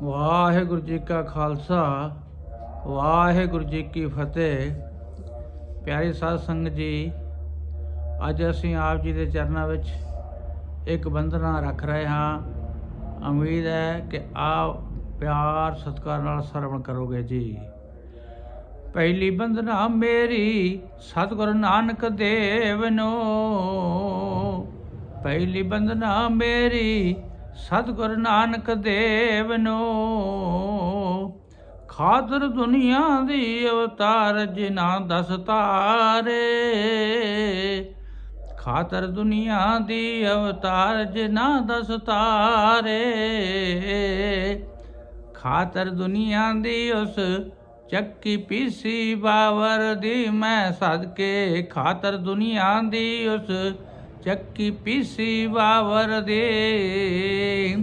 ਵਾਹਿਗੁਰੂ ਜੀ ਕਾ ਖਾਲਸਾ, ਵਾਹਿਗੁਰੂ ਜੀ ਕੀ ਫਤਿਹ। ਪਿਆਰੇ ਸਾਧ ਸੰਗਤ ਜੀ, ਅੱਜ ਅਸੀਂ ਆਪ ਜੀ ਦੇ ਚਰਨਾਂ ਵਿੱਚ ਇੱਕ ਬੰਦਨਾ ਰੱਖ ਰਹੇ ਹਾਂ। ਉਮੀਦ ਹੈ ਕਿ ਆਪ ਪਿਆਰ, ਸਤਿਕਾਰ ਨਾਲ ਸਰਵਣ ਕਰੋਗੇ ਜੀ। ਪਹਿਲੀ ਬੰਦਨਾ ਮੇਰੀ ਸਤਿਗੁਰੂ ਨਾਨਕ ਦੇਵ ਨੂੰ। ਪਹਿਲੀ ਬੰਦਨਾ ਮੇਰੀ ਸਤਿਗੁਰੂ ਨਾਨਕ ਦੇਵ ਨੂੰ। ਖਾਤਰ ਦੁਨੀਆ ਦੀ ਅਵਤਾਰ ਜਿਨਾ ਦਸ ਤਾਰੇ ਖਾਤਰ ਦੁਨੀਆ ਦੀ ਅਵਤਾਰ ਜਿਨਾ ਦਸ ਤਾਰੇ ਖਾਤਰ ਦੁਨੀਆ ਦੀ ਉਸ ਚੱਕੀ ਪੀਸੀ ਬਾਵਰ ਦੀ ਮੈਂ ਸਦਕੇ। ਖਾਤਰ ਦੁਨੀਆ ਦੀ ਉਸ ਚੱਕੀ ਪੀਸੀ ਬਾਵਰ ਦੇ।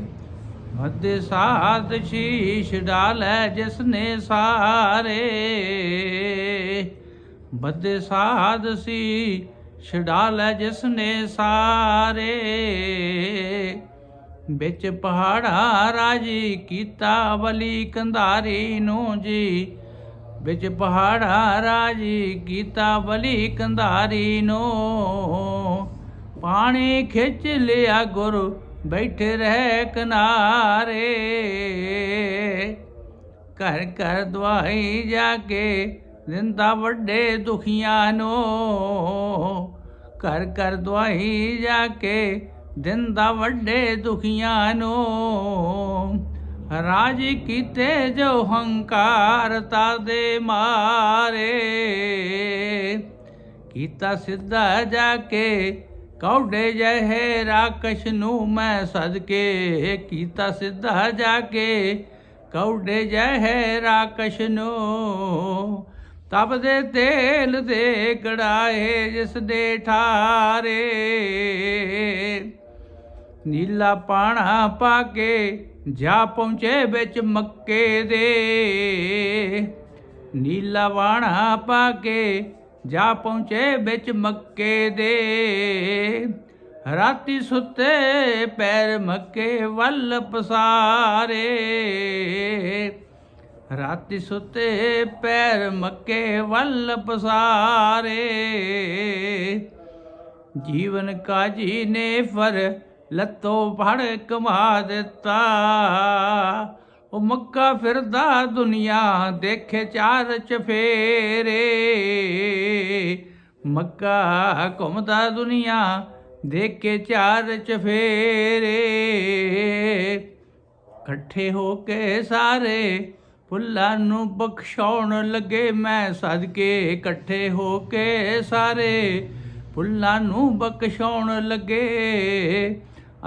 ਮੱਦੇ ਸਾਧ ਸ਼ੀਸ਼ ਡਾਲੈ ਜਿਸ ਨੇ ਸਾਰੇ। ਬੱਦੇ ਸਾਧ ਸੀ ਛਡਾਲੈ ਜਿਸ ਸਾਰੇ। ਵਿੱਚ ਪਹਾੜਾ ਰਾਜੀ ਕੀਤਾ ਬਲੀ ਕੰਧਾਰੀ ਨੂੰ ਜੀ। ਵਿੱਚ ਪਹਾੜਾ ਰਾਜੀ ਕੀਤਾ ਬਲੀ ਕੰਧਾਰੀ ਨੂੰ। ਪਾਣੀ ਖਿੱਚ ਲਿਆ ਗੁਰ, ਬੈਠੇ ਰਹਿ ਕਿਨਾਰੇ। ਘਰ ਘਰ ਦੁਆਹੀ ਜਾ ਕੇ ਦਿੰਦਾ ਵੱਡੇ ਦੁਖੀਆਂ ਨੂੰ। ਘਰ ਘਰ ਦੁਆਹੀ ਜਾ ਕੇ ਦਿੰਦਾ ਵੱਡੇ ਦੁਖੀਆਂ ਨੂੰ। ਰਾਜ ਕੀਤੇ ਜੋ ਹੰਕਾਰ ਤਾ ਦੇ ਮਾਰੇ। ਕੀਤਾ ਸਿੱਧਾ ਜਾ ਕੇ ਕੌਡੇ ਜਹੇ ਰਾਕਸ਼ ਨੂੰ ਮੈਂ ਸਦਕੇ, ਕੀਤਾ ਸਿੱਧਾ ਜਾ ਕੇ। ਕੌਡੇ ਜਹੇ ਰਾਕਸ਼ ਨੂੰ ਤਪ ਦੇ ਤੇਲ ਦੇ ਕੜਾਏ ਜਿਸ ਦੇ ਠਾਰੇ ਨੀਲਾ ਪਾਣਾ ਪਾ ਕੇ ਜਾ ਪਹੁੰਚੇ ਵਿੱਚ ਮੱਕੇ ਦੇ। ਨੀਲਾ ਵਾਣਾ ਪਾ ਕੇ ਜਾ ਪਹੁੰਚੇ ਵਿੱਚ ਮੱਕੇ ਦੇ। ਰਾਤੀ ਸੁੱਤੇ ਪੈਰ ਮੱਕੇ ਵੱਲ ਪਸਾਰੇ। ਰਾਤੀ ਸੁੱਤੇ ਪੈਰ ਮੱਕੇ ਵੱਲ ਪਸਾਰੇ। ਜੀਵਨ ਕਾਜੀ ਨੇ ਫਰ ਲੱਤੋਂ ਫੜ ਕਮਾ ਦਿੱਤਾ। ਉਹ ਮੱਕਾ ਫਿਰਦਾ ਦੁਨੀਆ ਦੇਖੇ ਚਾਰ ਚਫੇਰੇ ਮੱਕਾ ਘੁੰਮਦਾ ਦੁਨੀਆ ਦੇਖੇ ਚਾਰ ਚਫੇਰੇ ਇਕੱਠੇ ਹੋ ਕੇ ਸਾਰੇ ਫੁੱਲਾਂ ਨੂੰ ਬਖਸ਼ਾਉਣ ਲੱਗੇ ਮੈਂ ਸਦਕੇ। ਇਕੱਠੇ ਹੋ ਕੇ ਸਾਰੇ ਫੁੱਲਾਂ ਨੂੰ ਬਖਸ਼ਾਉਣ ਲੱਗੇ।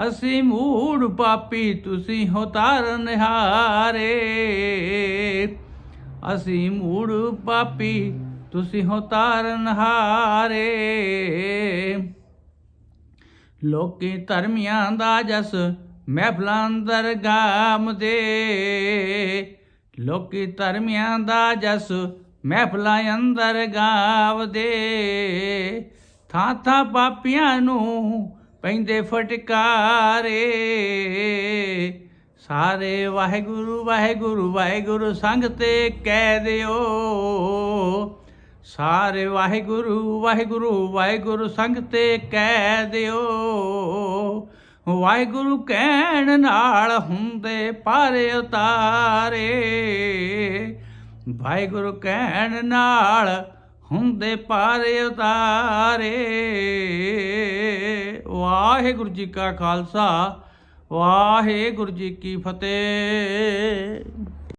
ਅਸੀਂ ਮੂੜ ਪਾਪੀ, ਤੁਸੀਂ ਹੋ ਤਾਰਨ ਹਾਰੇ ਅਸੀਂ ਮੂੜ ਪਾਪੀ, ਤੁਸੀਂ ਹੋ ਤਾਰਨ ਹਾਰੇ ਲੋਕੀ ਧਰਮੀਆਂ ਦਾ ਜਸ ਮਹਿਫਲਾਂ ਅੰਦਰ ਗਾਮਦੇ ਲੋਕੀ ਧਰਮੀਆਂ ਦਾ ਜਸ ਮਹਿਫਲਾਂ ਅੰਦਰ ਗਾਵਦੇ। ਥਾਂ ਥਾਂ ਪਾਪੀਆਂ ਨੂੰ ਪੈਂਦੇ ਫਟਕਾਰੇ। ਸਾਰੇ ਵਾਹਿਗੁਰੂ ਵਾਹਿਗੁਰੂ ਵਾਹਿਗੁਰੂ ਸੰਗ ਤੇ ਕਹਿ ਦਿਓ। ਸਾਰੇ ਵਾਹਿਗੁਰੂ ਵਾਹਿਗੁਰੂ ਵਾਹਿਗੁਰੂ ਸੰਗ ਤੇ ਕਹਿ ਦਿਓ। ਵਾਹਿਗੁਰੂ ਕਹਿਣ ਨਾਲ ਹੁੰਦੇ ਪਾਰੇ ਉਤਾਰੇ। ਵਾਹਿਗੁਰੂ ਕਹਿਣ ਨਾਲ ਹੁੰਦੇ ਪਾਰੇ ਉਤਾਰੇ। ਵਾਹਿਗੁਰੂ ਜੀ ਕਾ ਖਾਲਸਾ, ਵਾਹਿਗੁਰੂ ਜੀ ਕੀ ਫਤਿਹ।